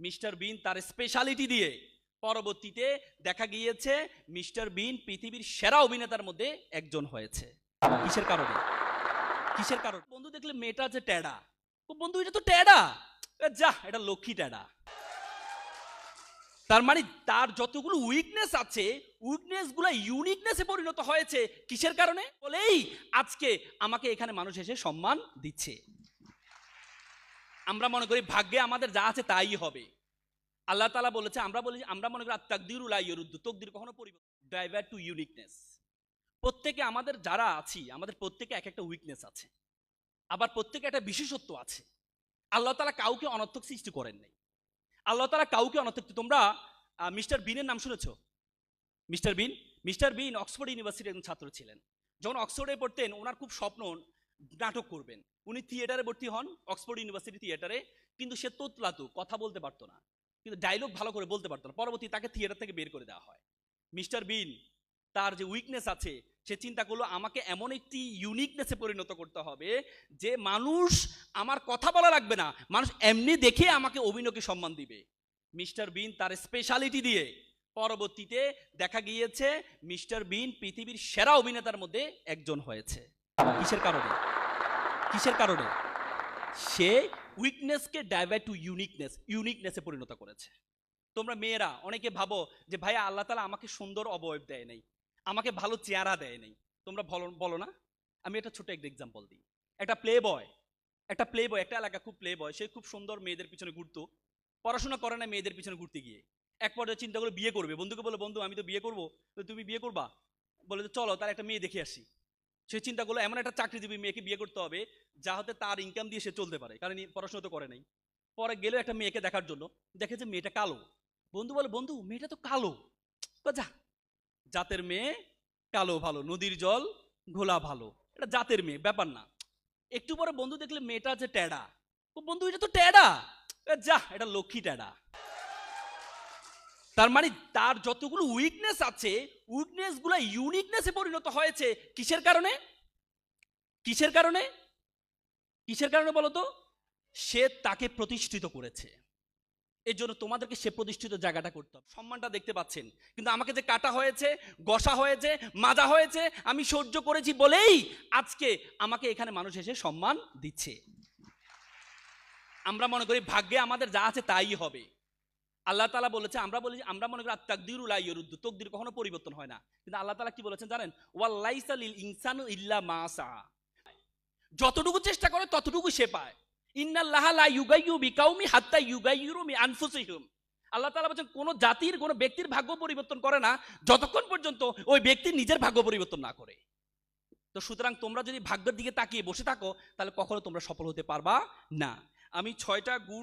Mister বিন তার speciality দিয়ে পরবর্তীতে দেখা গিয়েছে মিস্টার বিন পৃথিবীর সেরা অভিনেতার মধ্যে একজন হয়েছে। কিসের কারণে? কিসের কারণে? বন্ধু, দেখলে মেয়েটা যে ট্যাডা। ও বন্ধু, এটা তো ট্যাডা। যা, এটা লক্ষ্মী ট্যাডা। তার মানে তার যতগুলো উইকনেস আছে উইকনেসগুলো ইউনিকনেসে পরিণত হয়েছে, কিসের কারণে? বলেই আজকে আমাকে এখানে মানুষ এসে সম্মান দিচ্ছে। আমরা মনে করি ভাগ্যে আমাদের যা আছে তাই হবে। আল্লাহ তালা বলেছে, আমরা বলি, আমরা মনে করি তাকদির উদ্দু তকদির কখনো পরিবর্তন ডাইভার টু ইউনিকনেস প্রত্যেকে আমাদের যারা আছি, আমাদের প্রত্যেকে এক একটা উইকনেস আছে। আবার প্রত্যেকে একটা বিশেষত্ব আছে। আল্লাহ তালা কাউকে অনর্থক সৃষ্টি করেন নাই। আল্লাহ তালা কাউকে অনর্থক তোমরা মিস্টার বিনের নাম শুনেছ? Mister bean? Mister bean Oxford ইউনিভার্সিটির একজন ছাত্র ছিলেন। যখন অক্সফোর্ডে পড়তেন, ওনার খুব স্বপ্ন নাটক করবেন। উনি থিয়েটারে ভর্তি হন, অক্সফোর্ড ইউনিভার্সিটি থিয়েটারে, কিন্তু সে তোতলাতু, কথা বলতে পারতো না। কিন্তু ডায়লগ ভালো করে বলতে পারতো না। পরবর্তী তাকে থিয়েটার থেকে বের করে দেওয়া হয়। মিস্টার বিন, তার যে উইকনেস আছে, সে চিন্তা করল, আমাকে এমন একটি ইউনিকনেসে পরিণত করতে হবে, যে মানুষ আমার কথা বলা লাগবে না, মানুষ এমনি দেখে আমাকে অভিনয়কে সম্মান দিবে। মিস্টার বিন তার স্পেশালিটি দিয়ে পরবর্তীতে দেখা গিয়েছে, মিস্টার বিন পৃথিবীর সেরা অভিনেতার মধ্যে একজন হয়েছে। কিসের কারণে? কিসের কারণে? সে উইকনেসকে ডাইভার্ট টু ইউনিকনেস ইউনিকনেসে পরিণত করেছে। তোমরা মেয়েরা, অনেকে ভাবো যে, ভাইয়া, আল্লাহ তালা আমাকে সুন্দর অবয়ব দেয় নাই, আমাকে ভালো চেহারা দেয় নাই। তোমরা বলো বলো না? আমি একটা ছোট একটা এক্সাম্পল দিই। একটা প্লে বয় একটা প্লে বয় একটা এলাকা খুব প্লে বয় সে খুব সুন্দর মেয়েদের পিছনে ঘুরতো, পড়াশোনা করে না মেয়েদের পিছনে ঘুরতে গিয়ে। এক পর্যায়ে চিন্তা করে বিয়ে করবে? বন্ধুকে বলে বন্ধু, আমি তো বিয়ে করব। তুমি বিয়ে করবা? বলে, চলো তার একটা মেয়ে দেখে আসি। সে চিন্তা করল এমন একটা চাকরিজীবী মেয়েকে বিয়ে করতে হবে, যা হতে তার ইনকাম দিয়ে সে চলতে পারে। কারণ পড়াশোনা তো করে নাই। পরে গেল একটা মেয়েকে দেখার জন্য, দেখে যে মেয়েটা কালো। বন্ধু বলে, বন্ধু, মেয়েটা তো কালো। যা। জাতের মেয়ে কালো ভালো, নদীর জল ঘোলা ভালো। এটা জাতের মেয়ে, ব্যাপার না। একটু পরে বন্ধু দেখলে মেয়েটা যে ট্যাডা ও বন্ধু, এটা তো ট্যাডা যা, এটা লক্ষ্মী ট্যাডা তার মানে তার যতগুলো উইকনেস আছে উইকনেসগুলো ইউনিকনেসে পরিণত হয়েছে, কিসের কারণে? কিসের কারণে? কিসের কারণে বলতো সে তাকে প্রতিষ্ঠিত করেছে। এর জন্য তোমাদেরকে সে প্রতিষ্ঠিত জায়গাটা করতে হবে। সম্মানটা দেখতে পাচ্ছেন। কিন্তু আমাকে যে কাটা হয়েছে, গসা হয়েছে, মাজা হয়েছে, আমি সহ্য করেছি বলেই আজকে আমাকে এখানে মানুষ এসে সম্মান দিচ্ছে। আমরা মনে করি ভাগ্যে আমাদের যা আছে তাই হবে। আল্লাহ তালা বলেছে, আমরা বলি, আমরা মনে করি উদ্দু তকদির কখনো পরিবর্তন হয় না। কিন্তু আল্লাহ তালা কি বলেছেন জানেন? ওয়াল্লাইসালিল ইনসানু ইল্লা মাসা যতটুকু চেষ্টা করে, ততটুকু সে পায়। জাতির, কোন ব্যক্তির ভাগ্য পরিবর্তন করে না, যতক্ষণ পর্যন্ত ওই নিজের ভাগ্য পরিবর্তন না করে। তো সুতরাং তোমরা যদি ভাগ্যের দিকে তাকিয়ে বসে থাকো, তাহলে কখনো তোমরা সফল হতে পারবা না। আমি ছয়টা গুণ